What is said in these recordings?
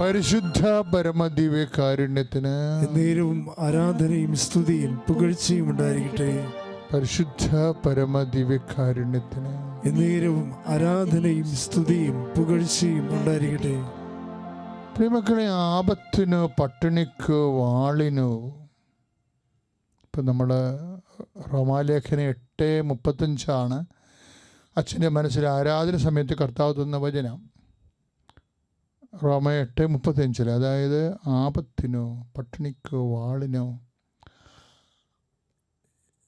പരിശുദ്ധ പരമദിവ്യകാരുണ്യത്തിന് നേരവും ആരാധനയും സ്തുതിയും പുകഴ്ചയും ഉണ്ടായിരിക്കട്ടെ. പരിശുദ്ധ പരമദിവ്യകാരുണ്യത്തിന് നേരവും ആരാധനയും സ്തുതിയും പുകഴ്ചയും ഉണ്ടായിരിക്കട്ടെ. പ്രിയമക്കളെ ആപത്തിനോ പട്ടിണിക്കോ വാളിനോ ഇപ്പം നമ്മൾ റോമാലേഖന എട്ട് മുപ്പത്തഞ്ചാണ്. അച്ഛന്റെ മനസ്സിൽ ആരാധന സമയത്ത് കർത്താവ് തന്ന വചനം. റോമ എട്ട് മുപ്പത്തഞ്ചിൽ അതായത് ആപത്തിനോ പട്ടിണിക്കോ വാളിനോ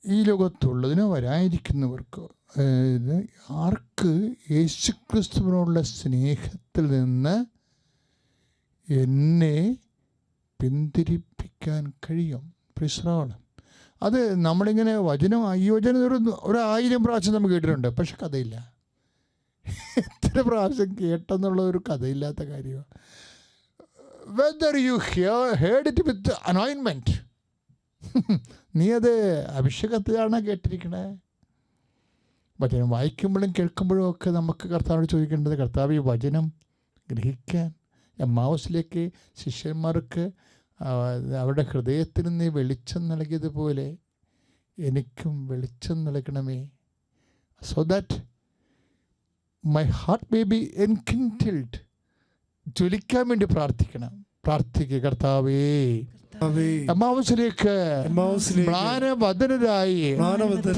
ഈ ലോകത്തുള്ളതിനോ വരായിരിക്കുന്നവർക്ക് അതായത് ആർക്ക് യേശുക്രിസ്തുവിനോടുള്ള സ്നേഹത്തിൽ നിന്ന് എന്നെ പിന്തിരിപ്പിക്കാൻ കഴിയും? പ്രിസ്രാണ് അത് നമ്മളിങ്ങനെ വചനം അയോജന ഒരു ഒരു ആയിരം പ്രാവശ്യം നമ്മൾ കേട്ടിട്ടുണ്ട് പക്ഷെ കഥയില്ല. എത്ര പ്രാവശ്യം കേട്ടെന്നുള്ള ഒരു കഥയില്ലാത്ത കാര്യമാണ് whether you here heard it with അനോയിൻമെന്റ് നീ അത് അഭിഷേകത്തിലാണ് കേട്ടിരിക്കണേ? വചനം വായിക്കുമ്പോഴും കേൾക്കുമ്പോഴും ഒക്കെ നമുക്ക് കർത്താവിനോട് ചോദിക്കേണ്ടത് കർത്താവ് ഈ വചനം ഗ്രഹിക്കാൻ എമ്മാവസിലേക്ക് ശിഷ്യന്മാർക്ക് അവരുടെ ഹൃദയത്തിൽ നീ വെളിച്ചം നൽകിയതുപോലെ എനിക്കും വെളിച്ചം നൽകണമേ. So that my heart may be enkindled ജ്വലിക്കാൻ വേണ്ടി പ്രാർത്ഥിക്കണം. പ്രാർത്ഥിക്കുക കർത്താവേ. എമ്മാവുസിലേക്ക് മ്ലാനവദനരായി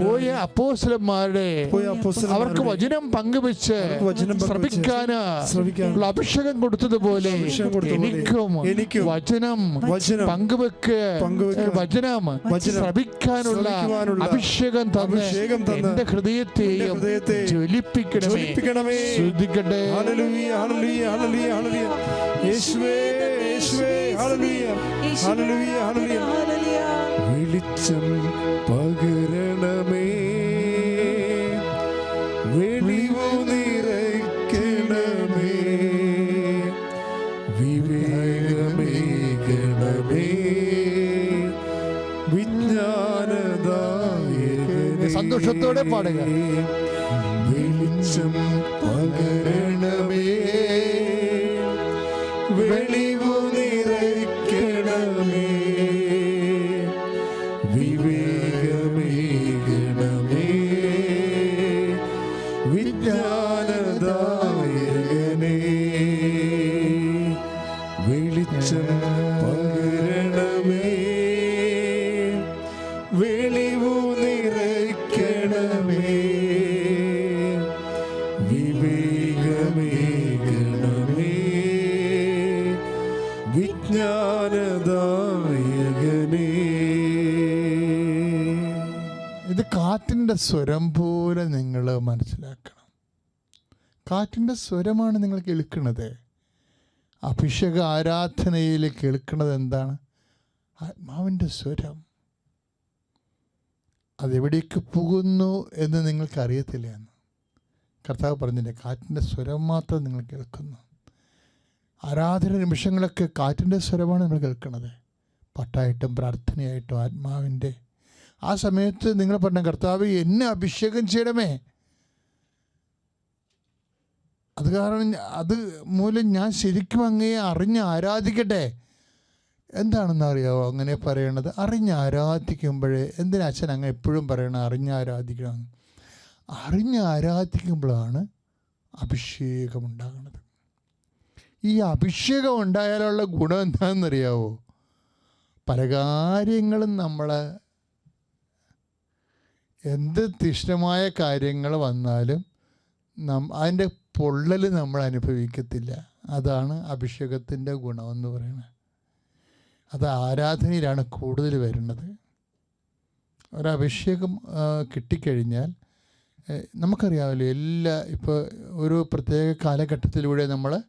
പോയ അപ്പോസ്ലന്മാരുടെ അവർക്ക് വചനം പങ്കുവെച്ച് ശ്രമിക്കാന് അഭിഷേകം കൊടുത്തതുപോലെ എനിക്കും വചനം പങ്കുവെക്ക് വചനം ശ്രമിക്കാനുള്ള അഭിഷേകം തന്ന് എന്റെ ഹൃദയത്തെയും ഹൃദയത്തെ ജ്വലിപ്പിക്കണമേ. ശ്രദ്ധിക്കട്ടെ. യേശുവേ, യേശുവേ. വെളിച്ചം പകരണമേ. വെളിവു നിറയ്ക്കണമേ. വിവേകമേകണമേ. വിജ്ഞാനദായകനേ. സന്തോഷത്തോടെ പാടുക. വെളിച്ചം വിജ്ഞാനദായകനേ. ഇത് കാറ്റിന്റെ സ്വരം പോലെ നിങ്ങൾ മനസ്സിലാക്കണം. കാറ്റിന്റെ സ്വരമാണ് നിങ്ങൾ കേൾക്കുന്നത് അഭിഷേക ആരാധനയിൽ കേൾക്കുന്നത് എന്താണ്? ആത്മാവിന്റെ സ്വരം. അതെവിടേക്ക് പോകുന്നു എന്ന് നിങ്ങൾക്കറിയത്തില്ല എന്ന്. കർത്താവ് പറഞ്ഞില്ലേ കാറ്റിന്റെ സ്വരം മാത്രം നിങ്ങൾ കേൾക്കുന്നു. ആരാധന നിമിഷങ്ങളൊക്കെ കാറ്റിന്റെ സ്വരമാണ് നിങ്ങൾ കേൾക്കുന്നത് പാട്ടായിട്ടും പ്രാർത്ഥനയായിട്ടും ആത്മാവിന്റെ. ആ സമയത്ത് നിങ്ങൾ പറഞ്ഞ കർത്താവ് എന്നെ അഭിഷേകം ചെയ്യണമേ. കാരണം അത് മൂലം ഞാൻ ശരിക്കും അങ്ങയെ അറിഞ്ഞ് ആരാധിക്കട്ടെ. എന്താണെന്ന് അറിയാവോ അങ്ങനെ പറയണത്? അറിഞ്ഞ് ആരാധിക്കുമ്പോഴേ എന്തിനാ അച്ഛൻ അങ്ങ് എപ്പോഴും പറയണം അറിഞ്ഞ് ആരാധിക്കണം അറിഞ്ഞ് ആരാധിക്കുമ്പോഴാണ് അഭിഷേകം ഉണ്ടാകുന്നത് ഈ അഭിഷേകം ഉണ്ടായാലുള്ള ഗുണം എന്താണെന്നറിയാവോ? പല കാര്യങ്ങളും നമ്മൾ എന്ത് തിഷ്ടമായ കാര്യങ്ങൾ വന്നാലും നം അതിന്റെ പൊള്ളൽ നമ്മൾ അനുഭവിക്കത്തില്ല. അതാണ് അഭിഷേകത്തിന്റെ ഗുണമെന്ന് പറയുന്നത്. അത് ആരാധനയിലാണ് കൂടുതൽ വരുന്നത്. ഒരഭിഷേകം കിട്ടിക്കഴിഞ്ഞാൽ നമുക്കറിയാമല്ലോ എല്ലാ ഇപ്പോൾ ഒരു പ്രത്യേക കാലഘട്ടത്തിലൂടെ നമ്മൾ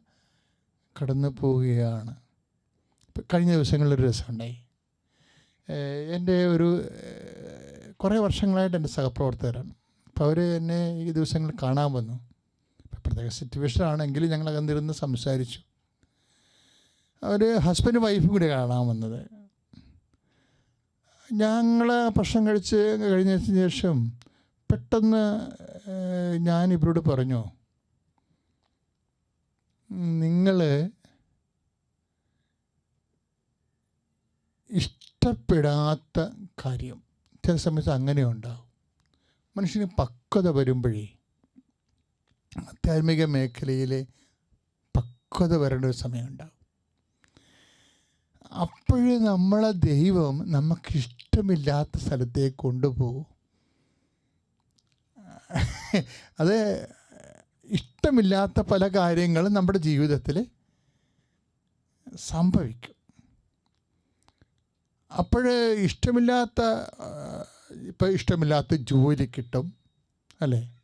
കടന്നു പോവുകയാണ്. ഇപ്പം കഴിഞ്ഞ ദിവസങ്ങളിലൊരു രസമുണ്ടായി. എന്റെ ഒരു കുറേ വർഷങ്ങളായിട്ട് എന്റെ സഹപ്രവർത്തകരാണ്. അപ്പോൾ അവർ എന്നെ ഈ ദിവസങ്ങളിൽ കാണാൻ വന്നു. പ്രത്യേക ആണെങ്കിൽ ഞങ്ങൾ അകന്നിരുന്ന് സംസാരിച്ചു. അവർ ഹസ്ബൻഡ് വൈഫ് കൂടി കാണാൻ വന്നത്. ഞങ്ങൾ ഭക്ഷണം കഴിച്ച് കഴിഞ്ഞതിന് ശേഷം പെട്ടെന്ന് ഞാൻ ഇവരോട് പറഞ്ഞു നിങ്ങൾ ഇഷ്ടപ്പെടാത്ത കാര്യം ചില സമയത്ത് അങ്ങനെ ഉണ്ടാവും മനുഷ്യന് പക്വത വരുമ്പോഴേ ആധ്യാത്മിക മേഖലയിൽ പക്വത വരേണ്ട ഒരു സമയമുണ്ടാകും അപ്പോഴ് നമ്മളെ ദൈവം നമുക്കിഷ്ടമില്ലാത്ത സ്ഥലത്തേക്ക് കൊണ്ടുപോകും. അത് ഇഷ്ടമില്ലാത്ത പല കാര്യങ്ങളും നമ്മുടെ ജീവിതത്തിൽ സംഭവിക്കും. അപ്പോൾ ഇഷ്ടമില്ലാത്ത ഇപ്പം ഇഷ്ടമില്ലാത്ത ജോലി കിട്ടും അല്ലേ?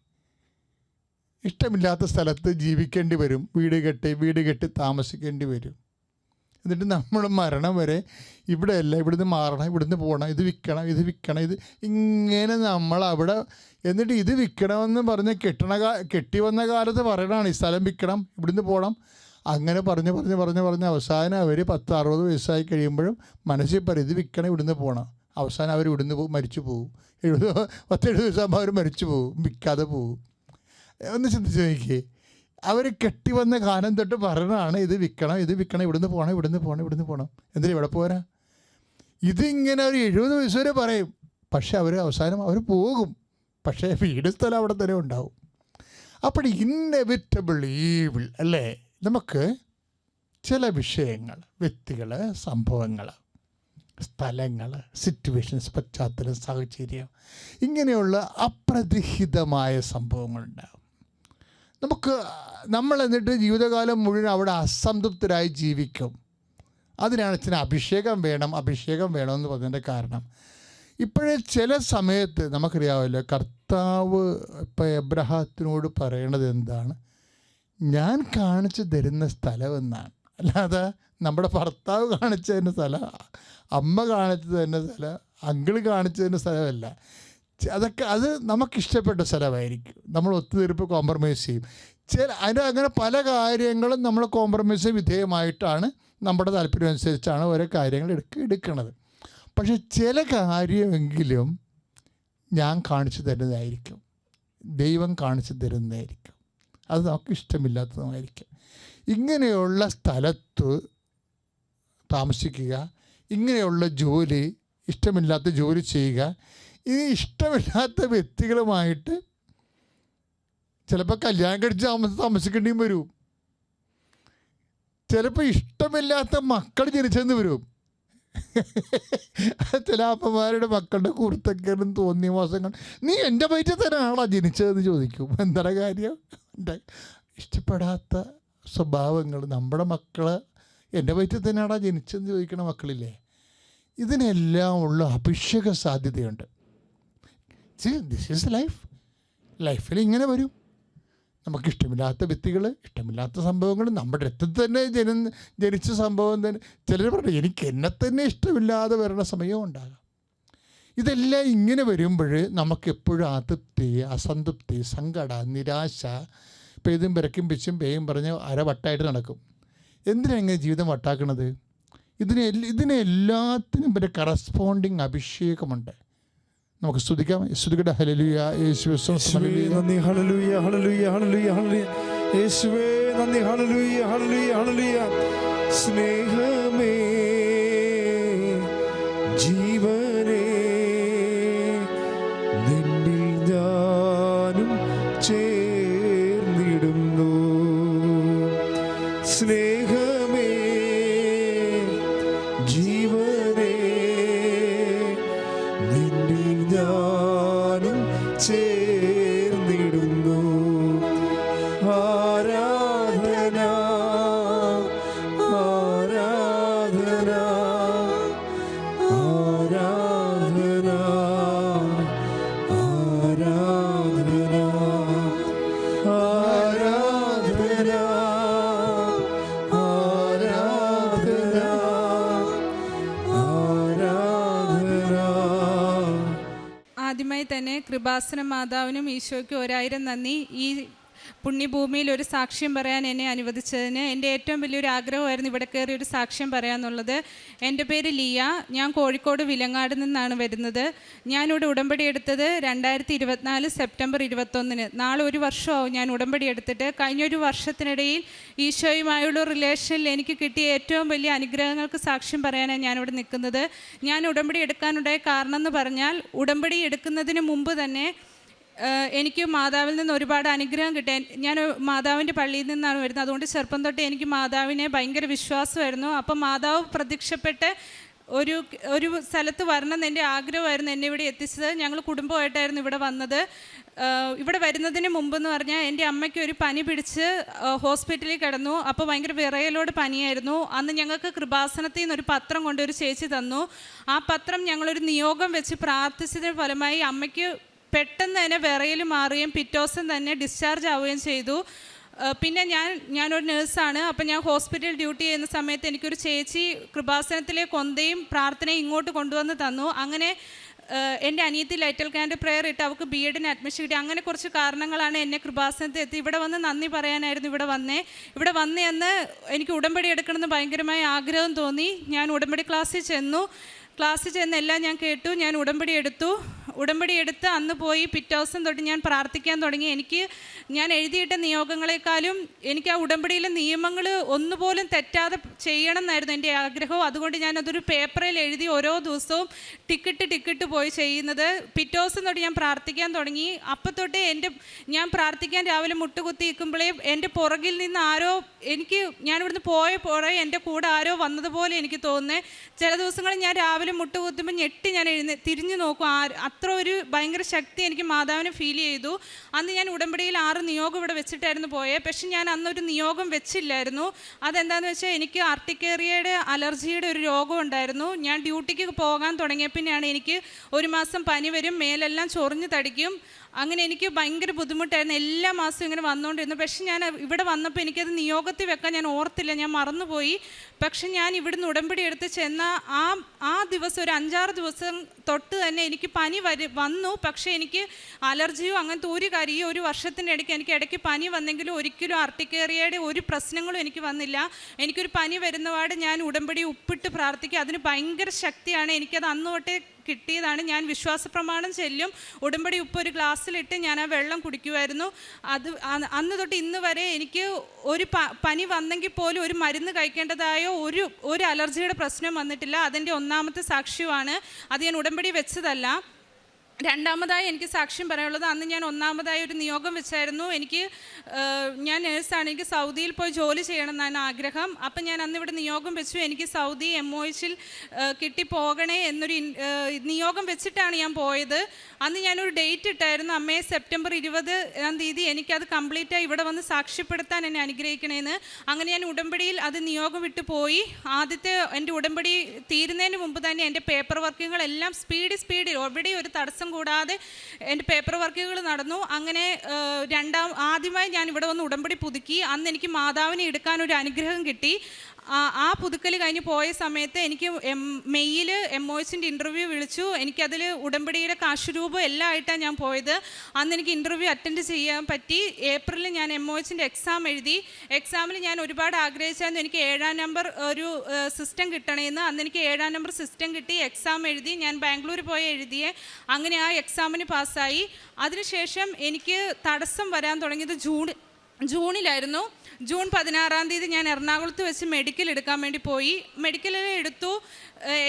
ഇഷ്ടമില്ലാത്ത സ്ഥലത്ത് ജീവിക്കേണ്ടി വരും. വീട് കെട്ടി വീട് കെട്ടി താമസിക്കേണ്ടി വരും. എന്നിട്ട് നമ്മൾ മരണം വരെ ഇവിടെയല്ല ഇവിടുന്ന് മാറണം ഇവിടുന്ന് പോകണം ഇത് വിൽക്കണം ഇത് വിൽക്കണം ഇത് ഇങ്ങനെ നമ്മൾ അവിടെ എന്നിട്ട് ഇത് വിൽക്കണമെന്ന് പറഞ്ഞ് കെട്ടണ കെട്ടി വന്ന കാലത്ത് പറയണതാണ് ഈ സ്ഥലം വിൽക്കണം ഇവിടുന്ന് പോകണം അങ്ങനെ പറഞ്ഞ് പറഞ്ഞ് പറഞ്ഞ് പറഞ്ഞ് അവസാനം അവർ പത്ത് അറുപത് വയസ്സായി കഴിയുമ്പോഴും മനസ്സിൽ പറയും ഇത് വിൽക്കണം ഇവിടുന്ന് പോകണം അവസാനം അവർ ഇവിടുന്ന് മരിച്ചു പോകും എഴുപത് പത്തെഴുപത് ദിവസമാകുമ്പോൾ അവർ മരിച്ചു പോകും വിൽക്കാതെ പോകും ഒന്ന് ചിന്തിച്ച് നോക്കിയേ. അവർ കെട്ടി വന്ന കാലം തൊട്ട് പറഞ്ഞതാണ് ഇത് വിൽക്കണം ഇത് വിൽക്കണം ഇവിടുന്ന് പോകണം ഇവിടുന്ന് പോകണം ഇവിടുന്ന് പോകണം എന്തിനാ ഇവിടെ പോരാ? ഇതിങ്ങനെ ഒരു എഴുപത് വയസ്സ് വരെ പറയും. പക്ഷെ അവർ അവസാനം അവർ പോകും. പക്ഷേ വീട് സ്ഥലം അവിടെ തന്നെ ഉണ്ടാവും. അപ്പോൾ ഇന്നെവിറ്റബിൾ ഈവിൾ അല്ലേ? നമുക്ക് ചില വിഷയങ്ങൾ വ്യക്തികൾ സംഭവങ്ങൾ സ്ഥലങ്ങൾ സിറ്റുവേഷൻസ് പശ്ചാത്തലം സാഹചര്യം ഇങ്ങനെയുള്ള അപ്രതിഹിതമായ സംഭവങ്ങളുണ്ടാകും നമുക്ക് നമ്മൾ എന്നിട്ട് ജീവിതകാലം മുഴുവൻ അവിടെ അസംതൃപ്തരായി ജീവിക്കും. അതിനാണ് അച്ഛന് അഭിഷേകം വേണം അഭിഷേകം വേണമെന്ന് പറഞ്ഞതിന്റെ കാരണം. ഇപ്പോഴേ ചില സമയത്ത് നമുക്കറിയാമല്ലോ കർത്താവ് ഇപ്പം എബ്രഹാത്തിനോട് പറയണത് എന്താണ്? ഞാൻ കാണിച്ചു തരുന്ന സ്ഥലം എന്നാണ്. അല്ലാതെ നമ്മുടെ ഭർത്താവ് കാണിച്ചു തരുന്ന സ്ഥലം അമ്മ കാണിച്ചു തരുന്ന സ്ഥലം അങ്കിൾ കാണിച്ചു തരുന്ന സ്ഥലമല്ല. അതൊക്കെ അത് നമുക്കിഷ്ടപ്പെട്ട സ്ഥലമായിരിക്കും. നമ്മൾ ഒത്തുതീർപ്പ് കോംപ്രമൈസ് ചെയ്യും. ചില അതിന് അങ്ങനെ പല കാര്യങ്ങളും നമ്മൾ കോംപ്രമൈസ് വിധേയമായിട്ടാണ് നമ്മുടെ താല്പര്യം അനുസരിച്ചാണ് ഓരോ കാര്യങ്ങൾ എടുക്ക എടുക്കുന്നത് പക്ഷെ ചില കാര്യമെങ്കിലും ഞാൻ കാണിച്ചു തരുന്നതായിരിക്കും. ദൈവം കാണിച്ചു തരുന്നതായിരിക്കും. അത് നമുക്ക് ഇഷ്ടമില്ലാത്തതുമായിരിക്കും. ഇങ്ങനെയുള്ള സ്ഥലത്ത് താമസിക്കുക ഇങ്ങനെയുള്ള ജോലി ഇഷ്ടമില്ലാത്ത ജോലി ചെയ്യുക ഇനി ഇഷ്ടമില്ലാത്ത വ്യക്തികളുമായിട്ട് ചിലപ്പോൾ കല്യാണം കഴിച്ച് താമസ താമസിക്കേണ്ടിയും വരും. ചിലപ്പോൾ ഇഷ്ടമില്ലാത്ത മക്കൾ ജനിച്ചെന്ന് വരും. ചില അപ്പന്മാരുടെ മക്കളുടെ കുരുത്തക്കേടും തോന്നിയ മാസങ്ങൾ നീ എന്റെ വയറ്റിൽ തന്നെയാണോ ജനിച്ചതെന്ന് ചോദിക്കും. എന്താണ് കാര്യം? എന്റെ ഇഷ്ടപ്പെടാത്ത സ്വഭാവങ്ങൾ. നമ്മുടെ മക്കൾ എന്റെ വയറ്റിൽ തന്നെയാണോ ജനിച്ചതെന്ന് ചോദിക്കണ മക്കളില്ലേ? ഇതിനെല്ലാം ഉള്ള അഭിഷേക സാധ്യതയുണ്ട്. ദിസ് ഈസ് ലൈഫ് ലൈഫിൽ ഇങ്ങനെ വരും. നമുക്ക് ഇഷ്ടമില്ലാത്ത വ്യക്തികൾ ഇഷ്ടമില്ലാത്ത സംഭവങ്ങൾ നമ്മുടെ രക്തത്തിൽ തന്നെ ജന ജനിച്ച സംഭവം തന്നെ. ചിലർ പറഞ്ഞു എനിക്ക് എന്നെ തന്നെ ഇഷ്ടമില്ലാതെ വരുന്ന സമയവും ഉണ്ടാകാം. ഇതെല്ലാം ഇങ്ങനെ വരുമ്പോൾ നമുക്കെപ്പോഴും അതൃപ്തി അസംതൃപ്തി സങ്കട നിരാശ പെയ്തും പിറക്കും പിച്ചും പേയും പറഞ്ഞ് അരവട്ടായിട്ട് നടക്കും. എന്തിനാണ് ഇങ്ങനെ ജീവിതം വട്ടാക്കണത്? ഇതിനെ ഇതിനെല്ലാത്തിനും ഒരു കറസ്പോണ്ടിങ് അഭിഷേകമുണ്ട്. നമുക്ക് സ്തുതിക്കാം. സ്തുതിക്കട്ടെ ഹലലുയ നന്ദി ഹലലുയ ഹലലുയ ഹലലുയ ഹലലുയ യേശുവേ നന്ദി ഹലലുയ ഹലലുയ ഹലലുയ സ്നേഹമേ മാതാവിനും ഈശോയ്ക്കും ഒരായിരം നന്ദി. ഈ പുണ്യഭൂമിയിൽ ഒരു സാക്ഷ്യം പറയാൻ എന്നെ അനുവദിച്ചതിന് എന്റെ ഏറ്റവും വലിയൊരു ആഗ്രഹമായിരുന്നു ഇവിടെ കയറി ഒരു സാക്ഷ്യം പറയാമെന്നുള്ളത് എന്റെ പേര് ലിയ. ഞാൻ കോഴിക്കോട് വിലങ്ങാട് നിന്നാണ് വരുന്നത്. ഞാനിവിടെ ഉടമ്പടി എടുത്തത് രണ്ടായിരത്തി ഇരുപത്തിനാല് സെപ്റ്റംബർ ഇരുപത്തൊന്നിന്. നാളെ ഒരു വർഷമാവും ഞാൻ ഉടമ്പടി എടുത്തിട്ട്. കഴിഞ്ഞൊരു വർഷത്തിനിടയിൽ ഈശോയുമായുള്ള റിലേഷനിൽ എനിക്ക് കിട്ടിയ ഏറ്റവും വലിയ അനുഗ്രഹങ്ങൾക്ക് സാക്ഷ്യം പറയാനാണ് ഞാനിവിടെ നിൽക്കുന്നത്. ഞാൻ ഉടമ്പടി എടുക്കാനുണ്ടായ കാരണം എന്ന് പറഞ്ഞാൽ ഉടമ്പടി എടുക്കുന്നതിന് മുമ്പ് തന്നെ എനിക്ക് മാതാവിൽ നിന്ന് ഒരുപാട് അനുഗ്രഹം കിട്ടാൻ ഞാൻ മാതാവിന്റെ പള്ളിയിൽ നിന്നാണ് വരുന്നത്. അതുകൊണ്ട് ചെറുപ്പം തൊട്ട് എനിക്ക് മാതാവിനെ ഭയങ്കര വിശ്വാസമായിരുന്നു. അപ്പം മാതാവ് പ്രത്യക്ഷപ്പെട്ട് ഒരു ഒരു സ്ഥലത്ത് വരണം എന്റെ ആഗ്രഹമായിരുന്നു എന്നെ ഇവിടെ എത്തിച്ചത്. ഞങ്ങൾ കുടുംബമായിട്ടായിരുന്നു ഇവിടെ വന്നത്. ഇവിടെ വരുന്നതിന് മുമ്പെന്ന് പറഞ്ഞാൽ എന്റെ അമ്മയ്ക്ക് ഒരു പനി പിടിച്ച് ഹോസ്പിറ്റലിൽ കിടന്നു. അപ്പോൾ ഭയങ്കര വിറയലോട് പനിയായിരുന്നു. അന്ന് ഞങ്ങൾക്ക് കൃപാസനത്തിൽ നിന്ന് ഒരു പത്രം കൊണ്ട് ഒരു ചേച്ചി തന്നു. ആ പത്രം ഞങ്ങളൊരു നിയോഗം വെച്ച് പ്രാർത്ഥിച്ചതിന് ഫലമായി അമ്മയ്ക്ക് പെട്ടെന്ന് തന്നെ വിറയിൽ മാറുകയും പിറ്റോസം തന്നെ ഡിസ്ചാർജ് ആവുകയും ചെയ്തു. പിന്നെ ഞാൻ ഞാനൊരു നേഴ്സാണ് അപ്പം ഞാൻ ഹോസ്പിറ്റൽ ഡ്യൂട്ടി ചെയ്യുന്ന സമയത്ത് എനിക്കൊരു ചേച്ചി കൃപാസനത്തിലെ കൊന്തയും പ്രാർത്ഥനയും ഇങ്ങോട്ട് കൊണ്ടുവന്ന് തന്നു. അങ്ങനെ എന്റെ അനിയത്തി ലൈറ്റൽ കാൻഡ് പ്രെയർ ഇട്ട് അവൾക്ക് ബി എഡിന് അഡ്മിഷൻ കിട്ടി. അങ്ങനെ കുറച്ച് കാരണങ്ങളാണ് എന്നെ കൃപാസനത്തിൽ എത്തി. ഇവിടെ വന്ന് നന്ദി പറയാനായിരുന്നു ഇവിടെ വന്നേ. ഇവിടെ വന്ന് എന്ന് എനിക്ക് ഉടമ്പടി എടുക്കണമെന്ന് ഭയങ്കരമായ ആഗ്രഹം തോന്നി. ഞാൻ ഉടമ്പടി ക്ലാസ്സിൽ ചെന്നു. ക്ലാസ്സിൽ ചെന്ന് എല്ലാം ഞാൻ കേട്ടു. ഞാൻ ഉടമ്പടി എടുത്തു. ഉടമ്പടി എടുത്ത് അന്ന് പോയി പിറ്റേ ദിവസം തൊട്ട് ഞാൻ പ്രാർത്ഥിക്കാൻ തുടങ്ങി. എനിക്ക് ഞാൻ എഴുതിയിട്ട നിയോഗങ്ങളെക്കാളും എനിക്ക് ആ ഉടമ്പടിയിലെ നിയമങ്ങൾ ഒന്നുപോലും തെറ്റാതെ ചെയ്യണം എന്നായിരുന്നു എന്റെ ആഗ്രഹവും. അതുകൊണ്ട് ഞാൻ അതൊരു പേപ്പറിൽ എഴുതി ഓരോ ദിവസവും ടിക്കറ്റ് ടിക്കറ്റ് പോയി ചെയ്യുന്നത്. പിറ്റേ ദിവസം തൊട്ട് ഞാൻ പ്രാർത്ഥിക്കാൻ തുടങ്ങി. അപ്പം തൊട്ടേ എന്റെ ഞാൻ പ്രാർത്ഥിക്കാൻ രാവിലെ മുട്ടുകുത്തി നിൽക്കുമ്പോഴേ എന്റെ പുറകിൽ നിന്ന് ആരോ എനിക്ക് ഞാൻ ഇവിടുന്ന് പോയ പുറകെ എന്റെ കൂടെ ആരോ വന്നതുപോലെ എനിക്ക് തോന്നുന്നത് ചില ദിവസങ്ങളിൽ ഞാൻ രാവിലെ മുട്ടുകുത്തുമ്പോൾ ഞെട്ടി ഞാൻ എഴുന്ന തിരിഞ്ഞു നോക്കും ആ അത്ര ഒരു ഭയങ്കര ശക്തി എനിക്ക് മാതാവിനെ ഫീൽ ചെയ്തു. അന്ന് ഞാൻ ഉടമ്പടിയിൽ ആറ് നിയോഗം ഇവിടെ വെച്ചിട്ടായിരുന്നു പോയത് പക്ഷെ ഞാൻ അന്നൊരു നിയോഗം വെച്ചില്ലായിരുന്നു. അതെന്താണെന്ന് വെച്ചാൽ എനിക്ക് ആർട്ടിക്കേറിയയുടെ അലർജിയുടെ ഒരു രോഗം ഉണ്ടായിരുന്നു. ഞാൻ ഡ്യൂട്ടിക്ക് പോകാൻ തുടങ്ങിയ പിന്നെയാണ് എനിക്ക് ഒരു മാസം പനി വരും മേലെല്ലാം ചൊറിഞ്ഞ് തടിക്കും. അങ്ങനെ എനിക്ക് ഭയങ്കര ബുദ്ധിമുട്ടായിരുന്നു. എല്ലാ മാസവും ഇങ്ങനെ വന്നുകൊണ്ടിരുന്നു. പക്ഷെ ഞാൻ ഇവിടെ വന്നപ്പോൾ എനിക്കത് നിയോഗത്തിൽ വെക്കാൻ ഞാൻ ഓർത്തില്ല. ഞാൻ മറന്നുപോയി. പക്ഷെ ഞാൻ ഇവിടുന്ന് ഉടമ്പടി എടുത്ത് ചെന്ന ആ ആ ദിവസം ഒരു അഞ്ചാറ് ദിവസം തൊട്ട് തന്നെ എനിക്ക് പനി വരു വന്നു. പക്ഷേ എനിക്ക് അലർജിയോ അങ്ങനത്തെ ഒരു കാര്യമോ ഒരു വർഷത്തിന്റെ ഇടയ്ക്ക് എനിക്ക് ഇടയ്ക്ക് പനി വന്നെങ്കിലും ഒരിക്കലും അർട്ടിക്കേറിയയുടെ ഒരു പ്രശ്നങ്ങളും എനിക്ക് വന്നില്ല. എനിക്കൊരു പനി വരുന്നപാട് ഞാൻ ഉടമ്പടി ഉപ്പിട്ട് പ്രാർത്ഥിക്കുക അതിന് ഭയങ്കര ശക്തിയാണ്. എനിക്കത് അന്ന് തൊട്ടേ കിട്ടിയതാണ്. ഞാൻ വിശ്വാസ പ്രമാണം ചെല്ലും. ഉടമ്പടി ഉപ്പ് ഒരു ഗ്ലാസ്സിലിട്ട് ഞാൻ ആ വെള്ളം കുടിക്കുമായിരുന്നു അത് അന്ന് തൊട്ട് ഇന്ന് വരെ എനിക്ക് ഒരു പനി വന്നെങ്കിൽ പോലും ഒരു മരുന്ന് കഴിക്കേണ്ടതായോ ഒരു ഒരു അലർജിയുടെ പ്രശ്നം വന്നിട്ടില്ല. അതിന്റെ ഒന്നാമത്തെ സാക്ഷ്യമാണ്. അത് ഞാൻ ഉടമ്പടി വെച്ചതല്ല. രണ്ടാമതായി എനിക്ക് സാക്ഷ്യം പറയാനുള്ളത് അന്ന് ഞാൻ ഒന്നാമതായി ഒരു നിയോഗം വെച്ചായിരുന്നു. എനിക്ക് ഞാൻ നേഴ്സാണ്. എനിക്ക് സൗദിയിൽ പോയി ജോലി ചെയ്യണം എന്നാണ് ആഗ്രഹം. അപ്പം ഞാൻ അന്ന് ഇവിടെ നിയോഗം വെച്ചു. എനിക്ക് സൗദി എം ഒ എച്ചിൽ കിട്ടിപ്പോകണേ എന്നൊരു നിയോഗം വെച്ചിട്ടാണ് ഞാൻ പോയത്. അന്ന് ഞാനൊരു ഡേറ്റ് ഇട്ടായിരുന്നു. അമ്മയെ സെപ്റ്റംബർ ഇരുപത് തീയതി എനിക്കത് കംപ്ലീറ്റ് ആയി ഇവിടെ വന്ന് സാക്ഷ്യപ്പെടുത്താൻ എന്നെ അനുഗ്രഹിക്കണേന്ന്. അങ്ങനെ ഞാൻ ഉടമ്പടിയിൽ അത് നിയോഗം വിട്ട് പോയി. ആദ്യത്തെ എന്റെ ഉടമ്പടി തീരുന്നതിന് മുമ്പ് തന്നെ എന്റെ പേപ്പർ വർക്കുകളെല്ലാം സ്പീഡ് സ്പീഡിൽ എവിടെയും ഒരു തടസ്സം കൂടാതെ എന്റെ പേപ്പർ വർക്കുകൾ നടന്നു. അങ്ങനെ രണ്ടാം ആദ്യമായി ഞാൻ ഇവിടെ വന്ന് ഉടമ്പടി പുതുക്കി. അന്ന് എനിക്ക് മാതാവിനെ എടുക്കാൻ ഒരു അനുഗ്രഹം കിട്ടി. ആ- പുതുക്കൽ കഴിഞ്ഞ് പോയ സമയത്ത് എനിക്ക് എം മെയ്യിൽ എം ഒ ഇന്റർവ്യൂ വിളിച്ചു. എനിക്കതിൽ ഉടമ്പടിയുടെ കാശുരൂപം എല്ലാം ആയിട്ടാണ് ഞാൻ പോയത്. അന്ന് എനിക്ക് ഇന്റർവ്യൂ അറ്റൻഡ് ചെയ്യാൻ പറ്റി. ഏപ്രിലിൽ ഞാൻ എം ഒ എക്സാം എഴുതി. എക്സാമിൽ ഞാൻ ഒരുപാട് ആഗ്രഹിച്ചായിരുന്നു. എനിക്ക് ഏഴാം നമ്പർ ഒരു സിസ്റ്റം കിട്ടണമെന്ന് അന്ന് എനിക്ക് ഏഴാം നമ്പർ സിസ്റ്റം കിട്ടി. എക്സാം എഴുതി. ഞാൻ ബാംഗ്ലൂർ പോയി എഴുതിയേ. അങ്ങനെ ആ എക്സാമിന് പാസ്സായി. അതിനുശേഷം എനിക്ക് തടസ്സം വരാൻ തുടങ്ങിയത് ജൂൺ ജൂണിലായിരുന്നു. ജൂൺ പതിനാറാം തീയതി ഞാൻ എറണാകുളത്ത് വെച്ച് മെഡിക്കൽ എടുക്കാൻ വേണ്ടി പോയി. മെഡിക്കലിൽ എടുത്തു.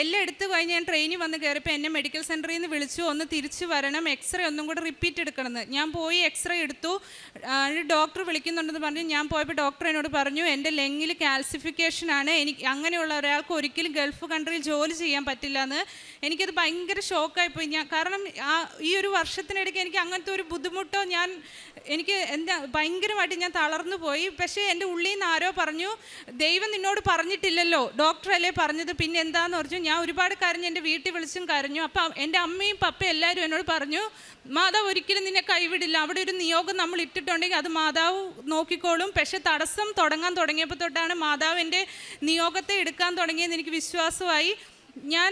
എല്ലാം എടുത്തു കഴിഞ്ഞ് ഞാൻ ട്രെയിനിൽ വന്ന് കയറിയപ്പോൾ എന്നെ മെഡിക്കൽ സെന്ററിൽ നിന്ന് വിളിച്ചു. ഒന്ന് തിരിച്ചു വരണം എക്സ്റേ ഒന്നും കൂടെ റിപ്പീറ്റ് എടുക്കണമെന്ന് ഞാൻ പോയി എക്സ്റേ എടുത്തു. ഡോക്ടർ വിളിക്കുന്നുണ്ടെന്ന് പറഞ്ഞു. ഞാൻ പോയപ്പോൾ ഡോക്ടർ എന്നോട് പറഞ്ഞു എന്റെ ലെങ്ങിൽ കാൽസിഫിക്കേഷൻ ആണ്. എനിക്ക് അങ്ങനെയുള്ള ഒരാൾക്ക് ഒരിക്കലും ഗൾഫ് കൺട്രിയിൽ ജോലി ചെയ്യാൻ പറ്റില്ല എന്ന് എനിക്കത് ഭയങ്കര ഷോക്കായിപ്പോയി ഞാൻ കാരണം ആ ഈ ഒരു വർഷത്തിനിടയ്ക്ക് എനിക്ക് അങ്ങനത്തെ ഒരു ബുദ്ധിമുട്ടോ ഞാൻ എനിക്ക് എന്താ ഭയങ്കരമായിട്ട് ഞാൻ തളർന്നു പോയി. പക്ഷേ എന്റെ ഉള്ളിൽ നിന്ന് ആരോ പറഞ്ഞു ദൈവം നിന്നോട് പറഞ്ഞിട്ടില്ലല്ലോ. ഡോക്ടറല്ലേ പറഞ്ഞത്? പിന്നെ എന്താന്ന് പറഞ്ഞു. ഞാൻ ഒരുപാട് കരഞ്ഞ് എന്റെ വീട്ടിൽ വിളിച്ചും കരഞ്ഞു. അപ്പം എന്റെ അമ്മയും പപ്പയും എല്ലാവരും എന്നോട് പറഞ്ഞു മാതാവ് ഒരിക്കലും നിന്നെ കൈവിടില്ല. അവിടെ ഒരു നിയോഗം നമ്മൾ ഇട്ടിട്ടുണ്ടെങ്കിൽ അത് മാതാവ് നോക്കിക്കോളും. പക്ഷെ തടസ്സം തുടങ്ങാൻ തുടങ്ങിയപ്പോൾ തൊട്ടാണ് മാതാവ് എന്റെ നിയോഗത്തെ എടുക്കാൻ തുടങ്ങിയെന്ന് എനിക്ക് വിശ്വാസമായി. ഞാൻ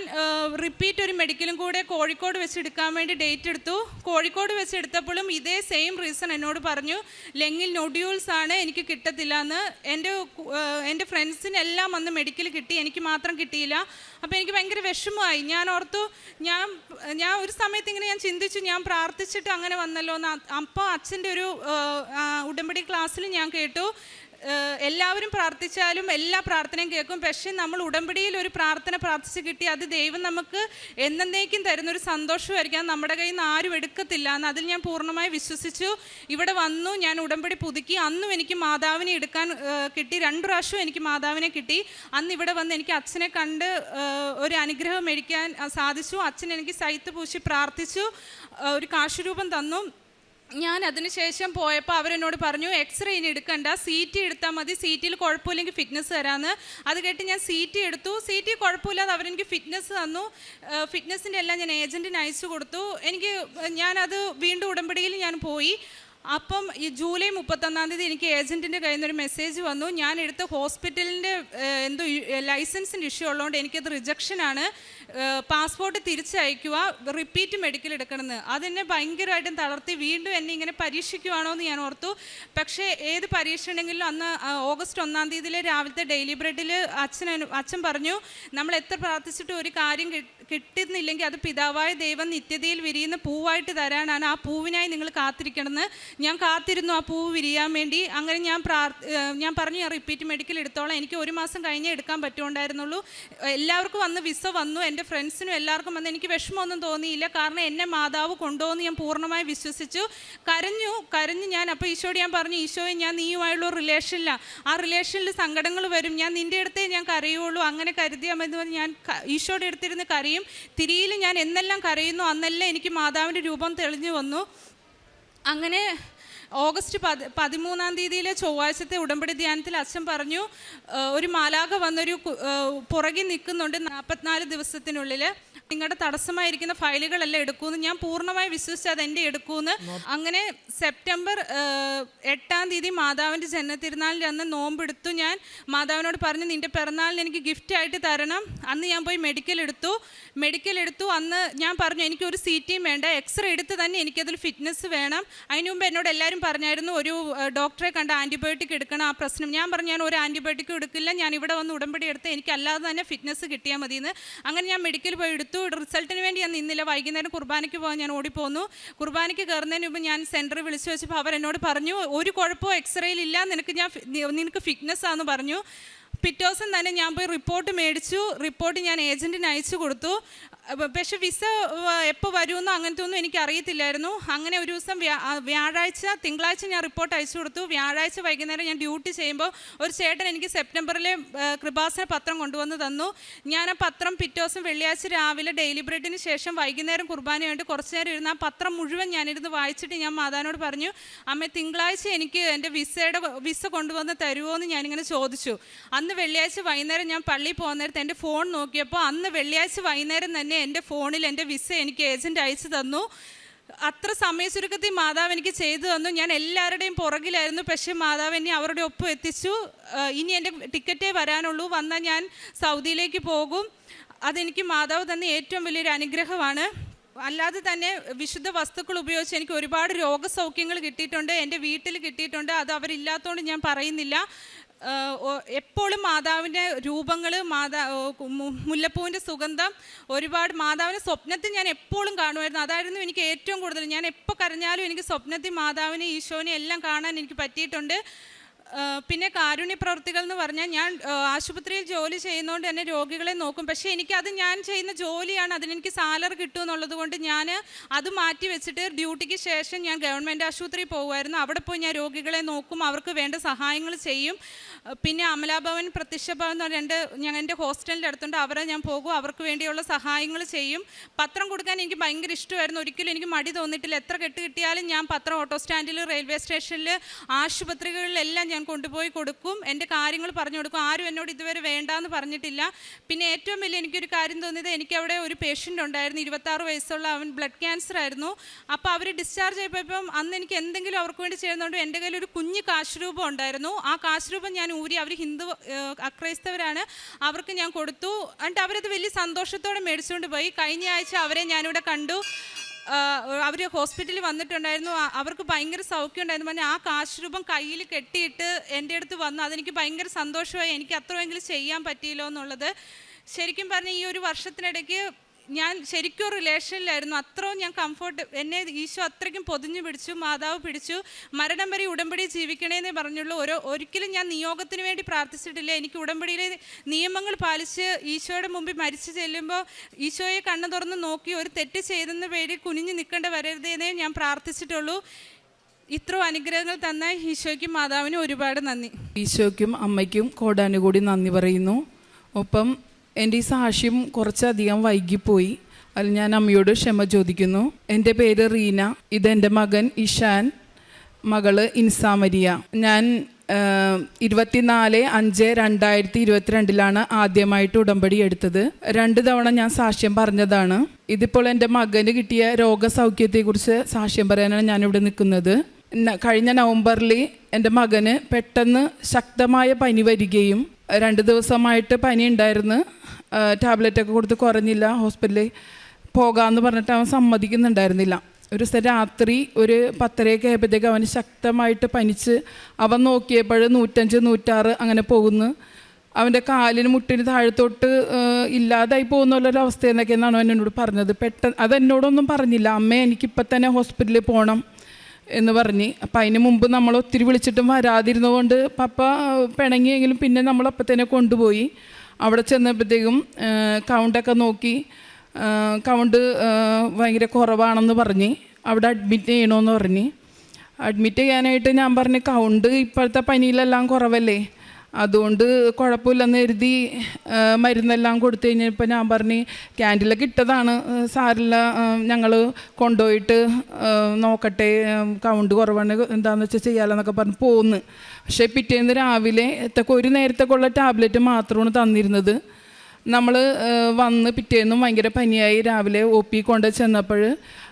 റിപ്പീറ്റ് ഒരു മെഡിക്കലും കൂടെ കോഴിക്കോട് വെച്ച് എടുക്കാൻ വേണ്ടി ഡേറ്റ് എടുത്തു. കോഴിക്കോട് വെച്ച് എടുത്തപ്പോഴും ഇതേ സെയിം റീസൺ എന്നോട് പറഞ്ഞു. ലെങ്ങിൽ നൊഡ്യൂൾസ് ആണ് എനിക്ക് കിട്ടത്തില്ല എന്ന് എന്റെ എന്റെ ഫ്രണ്ട്സിനെല്ലാം വന്ന് മെഡിക്കൽ കിട്ടി എനിക്ക് മാത്രം കിട്ടിയില്ല. അപ്പോൾ എനിക്ക് ഭയങ്കര വിഷമമായി. ഞാൻ ഓർത്തു ഞാൻ ഞാൻ ഒരു സമയത്ത് ഇങ്ങനെ ഞാൻ ചിന്തിച്ചു ഞാൻ പ്രാർത്ഥിച്ചിട്ട് അങ്ങനെ വന്നല്ലോ എന്ന്. അപ്പോൾ അച്ഛന്റെ ഒരു ഉടമ്പടി ക്ലാസ്സിൽ ഞാൻ കേട്ടു. എല്ലാവരും പ്രാർത്ഥിച്ചാലും എല്ലാ പ്രാർത്ഥനയും കേൾക്കും. പക്ഷേ നമ്മൾ ഉടമ്പടിയിൽ ഒരു പ്രാർത്ഥന പ്രാർത്ഥിച്ച് കിട്ടി അത് ദൈവം നമുക്ക് എന്നേക്കും തരുന്നൊരു സന്തോഷമായിരിക്കാം. നമ്മുടെ കയ്യിൽ നിന്ന് ആരും എടുക്കത്തില്ല. എന്ന് അതിൽ ഞാൻ പൂർണമായി വിശ്വസിച്ചു. ഇവിടെ വന്നു ഞാൻ ഉടമ്പടി പുതുക്കി. അന്നും എനിക്ക് മാതാവിനെ എടുക്കാൻ കിട്ടി. രണ്ട് പ്രാവശ്യവും എനിക്ക് മാതാവിനെ കിട്ടി. അന്ന് ഇവിടെ വന്ന് എനിക്ക് അച്ഛനെ കണ്ട് ഒരു അനുഗ്രഹം മേടിക്കാൻ സാധിച്ചു. അച്ഛൻ എനിക്ക് സൈത്ത് പൂശി പ്രാർത്ഥിച്ചു. ഒരു കാശുരൂപം തന്നു. ഞാൻ അതിനുശേഷം പോയപ്പോൾ അവരെന്നോട് പറഞ്ഞു എക്സ്റേ ഇനി എടുക്കണ്ട. സി ടി എടുത്താൽ മതി. സി ടിയിൽ കുഴപ്പമില്ലെങ്കിൽ ഫിറ്റ്നസ് തരാമെന്ന് അത് കേട്ട് ഞാൻ സി ടി എടുത്തു. സി ടി കുഴപ്പമില്ലാതെ അവരെനിക്ക് ഫിറ്റ്നസ് തന്നു. ഫിറ്റ്നസിന്റെ എല്ലാം ഞാൻ ഏജന്റിന് അയച്ചു കൊടുത്തു. എനിക്ക് ഞാനത് വീണ്ടും ഉടമ്പടിയിൽ ഞാൻ പോയി. അപ്പം ഈ ജൂലൈ മുപ്പത്തൊന്നാം തീയതി എനിക്ക് ഏജന്റിന്റെ കയ്യിൽ നിന്നൊരു മെസ്സേജ് വന്നു. ഞാൻ എടുത്ത ഹോസ്പിറ്റലിന്റെ എന്തോ ലൈസൻസിന്റെ ഇഷ്യൂ ഉള്ളതുകൊണ്ട് എനിക്കത് റിജക്ഷനാണ് പാസ്പോർട്ട് തിരിച്ചയക്കുക റിപ്പീറ്റ് മെഡിക്കൽ എടുക്കണമെന്ന്. അതെന്നെ ഭയങ്കരമായിട്ടും തളർത്തി വീണ്ടും എന്നെ ഇങ്ങനെ പരീക്ഷിക്കുവാണോ എന്ന് ഞാൻ ഓർത്തു. പക്ഷേ ഏത് പരീക്ഷ ഉണ്ടെങ്കിലും അന്ന് ഓഗസ്റ്റ് ഒന്നാം തീയതിയിലെ രാവിലത്തെ ഡെയിലി ബ്രെഡിൽ അച്ഛൻ അച്ഛൻ പറഞ്ഞു നമ്മൾ എത്ര പ്രാർത്ഥിച്ചിട്ടും ഒരു കാര്യം കിട്ട- കിട്ടുന്നില്ലെങ്കിൽ അത് പിതാവായ ദൈവം നിത്യതയിൽ വിരിയുന്ന പൂവായിട്ട് തരാനാണ്. ആ പൂവിനായി നിങ്ങൾ കാത്തിരിക്കണമെന്ന് ഞാൻ കാത്തിരുന്നു ആ പൂവ് വിരിയാൻ വേണ്ടി. അങ്ങനെ ഞാൻ ഞാൻ പറഞ്ഞു ഞാൻ റിപ്പീറ്റ് മെഡിക്കൽ എടുത്തോളാം. എനിക്ക് ഒരു മാസം കഴിഞ്ഞേ എടുക്കാൻ പറ്റുണ്ടായിരുന്നുള്ളൂ എല്ലാവർക്കും വന്ന് വിസ വന്നു. എന്റെ ഫ്രണ്ട്സിനും എല്ലാവർക്കും വന്ന് എനിക്ക് വിഷമമൊന്നും തോന്നിയില്ല. കാരണം എന്നെ മാതാവ് കൊണ്ടുപോകുന്ന ഞാൻ പൂർണമായി വിശ്വസിച്ചു. കരഞ്ഞു കരഞ്ഞു ഞാൻ അപ്പോൾ ഈശോയോട് ഞാൻ പറഞ്ഞു ഈശോയെ ഞാൻ നീയുമായുള്ള റിലേഷനിലാണ് ആ റിലേഷനിൽ സങ്കടങ്ങൾ വരും. ഞാൻ നിന്റെ അടുത്തേ ഞാൻ കരയുള്ളൂ. അങ്ങനെ കരുതിയാൽ മതി. പറഞ്ഞ് ഞാൻ ഈശോയുടെ അടുത്തിരുന്ന് കരയും. തിരിയിൽ ഞാൻ എന്നെല്ലാം കരയുന്നു. അന്നെല്ലാം എനിക്ക് മാതാവിന്റെ രൂപം തെളിഞ്ഞു വന്നു. അങ്ങനെ ഓഗസ്റ്റ് പതി പതിമൂന്നാം തീയതിയിലെ ചൊവ്വാഴ്ചത്തെ ഉടമ്പടി ധ്യാനത്തിൽ അച്ഛൻ പറഞ്ഞു ഒരു മാലാഖ വന്നൊരു പുറകിൽ നിൽക്കുന്നുണ്ട് നാൽപ്പത്തിനാല് ദിവസത്തിനുള്ളിൽ നിങ്ങളുടെ തടസ്സമായിരിക്കുന്ന ഫയലുകളെല്ലാം എടുക്കുമെന്ന് ഞാൻ പൂർണമായി വിശ്വസിച്ച് എന്റെ എടുക്കുമെന്ന്. അങ്ങനെ സെപ്റ്റംബർ എട്ടാം തീയതി മാതാവിന്റെ ജന്മതിരുനാളിന്റെ അന്ന് നോമ്പെടുത്തു ഞാൻ. മാതാവിനോട് പറഞ്ഞു നിന്റെ പിറന്നാളിന് എനിക്ക് ഗിഫ്റ്റ് ആയിട്ട് തരണം. അന്ന് ഞാൻ പോയി മെഡിക്കൽ എടുത്തു. മെഡിക്കൽ എടുത്തു. അന്ന് ഞാൻ പറഞ്ഞു എനിക്ക് ഒരു സി ടിയും വേണ്ട. എക്സ്റേ എടുത്ത് തന്നെ എനിക്കതിൽ ഫിറ്റ്നസ് വേണം. അതിന് മുമ്പ് എന്നോട് എല്ലാവരും പറഞ്ഞായിരുന്നു ഒരു ഡോക്ടറെ കണ്ട ആന്റിബയോട്ടിക് എടുക്കണം ആ പ്രശ്നം. ഞാൻ പറഞ്ഞു ഞാൻ ഒരു ആന്റിബയോട്ടിക്കും എടുക്കില്ല. ഞാൻ ഇവിടെ വന്ന് ഉടമ്പടി എടുത്ത് എനിക്ക് അല്ലാതെ തന്നെ ഫിറ്റ്നസ് കിട്ടിയാൽ മതിയെന്ന്. അങ്ങനെ ഞാൻ മെഡിക്കൽ പോയി എടുത്തു. റിസൾട്ടിന് വേണ്ടി ഞാൻ നിന്നില്ല. വൈകുന്നേരം കുർബാനയ്ക്ക് പോകാൻ ഞാൻ ഓടിപ്പോന്നു. കുർബാനയ്ക്ക് കയറുന്നതിന് മുമ്പ് ഞാൻ സെന്ററിൽ വിളിച്ചു വെച്ചപ്പോൾ അവർ എന്നോട് പറഞ്ഞു ഒരു കുഴപ്പവും എക്സ്റേയിൽ ഇല്ല. നിനക്ക് ഞാൻ നിനക്ക് ഫിറ്റ്നസ് ആണെന്ന് പറഞ്ഞു. പിറ്റേ ദിവസം തന്നെ ഞാൻ പോയി റിപ്പോർട്ട് മേടിച്ചു. റിപ്പോർട്ട് ഞാൻ ഏജന്റിന് അയച്ചു കൊടുത്തു. പക്ഷേ വിസ എപ്പോൾ വരുമെന്നോ അങ്ങനത്തെ ഒന്നും എനിക്ക് അറിയത്തില്ലായിരുന്നു. അങ്ങനെ ഒരു ദിവസം വ്യാഴാഴ്ച തിങ്കളാഴ്ച ഞാൻ റിപ്പോർട്ട് അയച്ചു കൊടുത്തു. വ്യാഴാഴ്ച വൈകുന്നേരം ഞാൻ ഡ്യൂട്ടി ചെയ്യുമ്പോൾ ഒരു ചേട്ടൻ എനിക്ക് സെപ്റ്റംബറിലെ കൃപാസന പത്രം കൊണ്ടുവന്ന് തന്നു. ഞാൻ ആ പത്രം പിറ്റേ ദിവസം വെള്ളിയാഴ്ച രാവിലെ ഡെയിലി ബ്രെഡിന് ശേഷം വൈകുന്നേരം കുർബാനയായിട്ട് കുറച്ച് നേരം ഇരുന്ന് ആ പത്രം മുഴുവൻ ഞാനിരുന്ന് വായിച്ചിട്ട് ഞാൻ മാതാവിനോട് പറഞ്ഞു അമ്മ തിങ്കളാഴ്ച എനിക്ക് എന്റെ വിസയുടെ വിസ കൊണ്ടുവന്ന് തരുമോ എന്ന് ഞാനിങ്ങനെ ചോദിച്ചു. അന്ന് വെള്ളിയാഴ്ച വൈകുന്നേരം ഞാൻ പള്ളിയിൽ പോകുന്ന നേരത്ത് എന്റെ ഫോൺ നോക്കിയപ്പോൾ അന്ന് വെള്ളിയാഴ്ച വൈകുന്നേരം തന്നെ എന്റെ ഫോണിൽ എന്റെ വിസ എനിക്ക് ഏജന്റ് അയച്ചു തന്നു. അത്ര സമയ ചുരുക്കത്തിൽ മാതാവ് എനിക്ക് ചെയ്തു തന്നു. ഞാൻ എല്ലാവരുടെയും പുറകിലായിരുന്നു. പക്ഷേ മാതാവ് എന്നെ അവരുടെ ഒപ്പം എത്തിച്ചു. ഇനി എന്റെ ടിക്കറ്റേ വരാനുള്ളൂ. വന്നാൽ ഞാൻ സൗദിയിലേക്ക് പോകും. അതെനിക്ക് മാതാവ് തന്ന ഏറ്റവും വലിയൊരു അനുഗ്രഹമാണ്. അല്ലാതെ തന്നെ വിശുദ്ധ വസ്തുക്കൾ ഉപയോഗിച്ച് എനിക്ക് ഒരുപാട് രോഗസൗഖ്യങ്ങൾ കിട്ടിയിട്ടുണ്ട്. എന്റെ വീട്ടിൽ കിട്ടിയിട്ടുണ്ട്. അത് അവരില്ലാത്തതുകൊണ്ട് ഞാൻ പറയുന്നില്ല. എപ്പോഴും മാതാവിന്റെ രൂപങ്ങൾ മാതാ മുല്ലപ്പൂവിന്റെ സുഗന്ധം ഒരുപാട് മാതാവിന്റെ സ്വപ്നത്തിൽ ഞാൻ എപ്പോഴും കാണുമായിരുന്നു. അതായിരുന്നു എനിക്ക് ഏറ്റവും കൂടുതൽ. ഞാൻ എപ്പോൾ കരഞ്ഞാലും എനിക്ക് സ്വപ്നത്തിൽ മാതാവിനെ ഈശോനെ എല്ലാം കാണാൻ എനിക്ക് പറ്റിയിട്ടുണ്ട്. പിന്നെ കാരുണ്യ പ്രവർത്തികൾ എന്ന് പറഞ്ഞാൽ ഞാൻ ആശുപത്രിയിൽ ജോലി ചെയ്യുന്നതുകൊണ്ട് തന്നെ രോഗികളെ നോക്കും. പക്ഷേ എനിക്കത് ഞാൻ ചെയ്യുന്ന ജോലിയാണ് അതിനെനിക്ക് സാലറി കിട്ടുമെന്നുള്ളത് കൊണ്ട് ഞാൻ അത് മാറ്റി വെച്ചിട്ട് ഡ്യൂട്ടിക്ക് ശേഷം ഞാൻ ഗവൺമെന്റ് ആശുപത്രിയിൽ പോകുമായിരുന്നു. അവിടെ പോയി ഞാൻ രോഗികളെ നോക്കും അവർക്ക് വേണ്ട സഹായങ്ങൾ ചെയ്യും. പിന്നെ അമലാഭവൻ പ്രത്യക്ഷഭവൻ എന്ന് രണ്ട് ഞാൻ എന്റെ ഹോസ്റ്റലിന്റെ അടുത്തുണ്ട്. അവരെ ഞാൻ പോകും. അവർക്ക് വേണ്ടിയുള്ള സഹായങ്ങൾ ചെയ്യും. പത്രം കൊടുക്കാൻ എനിക്ക് ഭയങ്കര ഇഷ്ടമായിരുന്നു. ഒരിക്കലും എനിക്ക് മടി തോന്നിയിട്ടില്ല. എത്ര കെട്ട് കിട്ടിയാലും ഞാൻ പത്രം ഓട്ടോ സ്റ്റാൻഡിൽ റെയിൽവേ സ്റ്റേഷനിൽ ആശുപത്രികളിലെല്ലാം ഞാൻ കൊണ്ടുപോയി കൊടുക്കും. എന്റെ കാര്യങ്ങൾ പറഞ്ഞു കൊടുക്കും. ആരും എന്നോട് ഇതുവരെ വേണ്ടാന്ന് പറഞ്ഞിട്ടില്ല. പിന്നെ ഏറ്റവും വലിയ എനിക്കൊരു കാര്യം തോന്നിയത് എനിക്കവിടെ ഒരു പേഷ്യന്റ് ഉണ്ടായിരുന്നു. ഇരുപത്താറ് വയസ്സുള്ള അവൻ ബ്ലഡ് ക്യാൻസർ ആയിരുന്നു. അപ്പോൾ അവർ ഡിസ്ചാർജ് ആയപ്പോൾ അന്ന് എനിക്ക് എന്തെങ്കിലും അവർക്ക് വേണ്ടി ചെയ്യുന്നതുകൊണ്ട് എന്റെ കയ്യിൽ ഒരു കുഞ്ഞ് കാശ് രൂപം ഉണ്ടായിരുന്നു. ആ കാശ് രൂപം ഞാൻ ഊരി അവർ ഹിന്ദു അക്രൈസ്തവരാണ്. അവർക്ക് ഞാൻ കൊടുത്തു. എന്നിട്ട് അവരത് വലിയ സന്തോഷത്തോടെ മേടിച്ചുകൊണ്ട് പോയി. കഴിഞ്ഞ ആഴ്ച അവരെ ഞാനിവിടെ കണ്ടു. അവർ ഹോസ്പിറ്റലിൽ വന്നിട്ടുണ്ടായിരുന്നു. അവർക്ക് ഭയങ്കര സൗഖ്യം ഉണ്ടായിരുന്നു. പറഞ്ഞാൽ ആ കാശ് രൂപം കയ്യിൽ കെട്ടിയിട്ട് എന്റെ അടുത്ത് വന്നു. അതെനിക്ക് ഭയങ്കര സന്തോഷമായി. എനിക്ക് അത്രയെങ്കിലും ചെയ്യാൻ പറ്റിയല്ലോ എന്നുള്ളത് ശരിക്കും പറഞ്ഞാൽ ഈ ഒരു വർഷത്തിനിടയ്ക്ക് ഞാൻ ശരിക്കും റിലേഷനിലായിരുന്നു. അത്രയും ഞാൻ കംഫർട്ട് എന്നെ ഈശോ അത്രയ്ക്കും പൊതിഞ്ഞു പിടിച്ചു മാതാവ് പിടിച്ചു. മരണം വരെ ഉടമ്പടി ജീവിക്കണേന്നേ പറഞ്ഞുള്ളൂ. ഓരോ ഒരിക്കലും ഞാൻ നിയോഗത്തിന് വേണ്ടി പ്രാർത്ഥിച്ചിട്ടില്ല. എനിക്ക് ഉടമ്പടിയിലെ നിയമങ്ങൾ പാലിച്ച് ഈശോയുടെ മുമ്പിൽ മരിച്ചു ചെല്ലുമ്പോൾ ഈശോയെ കണ്ണു തുറന്ന് നോക്കി ഒരു തെറ്റ് ചെയ്തെന്ന പേടി കുനിഞ്ഞു നിൽക്കേണ്ട വരരുതേന്നേ ഞാൻ പ്രാർത്ഥിച്ചിട്ടുള്ളൂ. ഇത്രയും അനുഗ്രഹങ്ങൾ തന്ന ഈശോയ്ക്കും മാതാവിനും ഒരുപാട് നന്ദി. ഈശോയ്ക്കും അമ്മയ്ക്കും കോടാനുകൂടി നന്ദി പറയുന്നു. ഒപ്പം എന്റെ ഈ സാക്ഷ്യം കുറച്ചധികം വൈകിപ്പോയി. അതിൽ ഞാൻ അമ്മയോട് ക്ഷമ ചോദിക്കുന്നു. എന്റെ പേര് റീന. ഇതെന്റെ മകൻ ഇഷാൻ. മകൾ ഇൻസാമരിയ. ഞാൻ ഇരുപത്തിനാല് അഞ്ച് രണ്ടായിരത്തി ഇരുപത്തിരണ്ടിലാണ് ആദ്യമായിട്ട് ഉടമ്പടി എടുത്തത്. രണ്ട് തവണ ഞാൻ സാക്ഷ്യം പറഞ്ഞതാണ്. ഇതിപ്പോൾ എന്റെ മകന് കിട്ടിയ രോഗസൗഖ്യത്തെക്കുറിച്ച് സാക്ഷ്യം പറയാനാണ് ഞാനിവിടെ നിൽക്കുന്നത്. കഴിഞ്ഞ നവംബറിൽ എന്റെ മകന് പെട്ടെന്ന് ശക്തമായ പനി വരികയും രണ്ട് ദിവസമായിട്ട് പനി ഉണ്ടായിരുന്നു ടാബ്ലറ്റൊക്കെ കൊടുത്ത് കുറഞ്ഞില്ല ഹോസ്പിറ്റലിൽ പോകാമെന്ന് പറഞ്ഞിട്ട് അവൻ സമ്മതിക്കുന്നുണ്ടായിരുന്നില്ല. ഒരു ദിവസം രാത്രി ഒരു പത്തരയൊക്കെ ആയപ്പോഴത്തേക്ക് അവന് ശക്തമായിട്ട് പനിച്ച് അവൻ നോക്കിയപ്പോൾ നൂറ്റഞ്ച് നൂറ്റാറ് അങ്ങനെ പോകുന്നു. അവന്റെ കാലിന് മുട്ടിന് താഴത്തോട്ട് ഇല്ലാതായി പോകുന്നുള്ളൊരു അവസ്ഥ എന്നൊക്കെയെന്നാണ് അവൻ എന്നോട് പറഞ്ഞത്. പെട്ടെന്ന് അതെന്നോടൊന്നും പറഞ്ഞില്ല. അമ്മ എനിക്കിപ്പോൾ തന്നെ ഹോസ്പിറ്റലിൽ പോകണം എന്ന് പറഞ്ഞ്. അപ്പം അതിന് മുമ്പ് നമ്മൾ ഒത്തിരി വിളിച്ചിട്ടും വരാതിരുന്നതുകൊണ്ട് പപ്പ പിണങ്ങിയെങ്കിലും പിന്നെ നമ്മൾ തന്നെ കൊണ്ടുപോയി. അവിടെ ചെന്നപ്പോഴത്തേക്കും കൗണ്ടൊക്കെ നോക്കി കൗണ്ട് ഭയങ്കര കുറവാണെന്ന് പറഞ്ഞ് അവിടെ അഡ്മിറ്റ് ചെയ്യണമെന്ന് പറഞ്ഞ്. അഡ്മിറ്റ് ചെയ്യാനായിട്ട് ഞാൻ പറഞ്ഞു കൗണ്ട് ഇപ്പോഴത്തെ പനിയിലെല്ലാം കുറവല്ലേ? അതുകൊണ്ട് കുഴപ്പമില്ലെന്ന് കരുതി മരുന്നെല്ലാം കൊടുത്തു കഴിഞ്ഞപ്പോൾ ഞാൻ പറഞ്ഞു ക്യാന്റീനിലൊക്കെ ഇട്ടതാണ്. സാറില്ല ഞങ്ങൾ കൊണ്ടുപോയിട്ട് നോക്കട്ടെ കൗണ്ട് കുറവാണ് എന്താണെന്ന് വെച്ചാൽ ചെയ്യാമെന്നൊക്കെ പറഞ്ഞ് പോന്ന്. പക്ഷേ പിറ്റേന്ന് രാവിലെ ഒരു നേരത്തേക്കുള്ള ടാബ്ലറ്റ് മാത്രമാണ് തന്നിരുന്നത്. നമ്മൾ വന്ന് പിറ്റേന്നും ഭയങ്കര പനിയായി. രാവിലെ ഒ പി കൊണ്ട് ചെന്നപ്പോൾ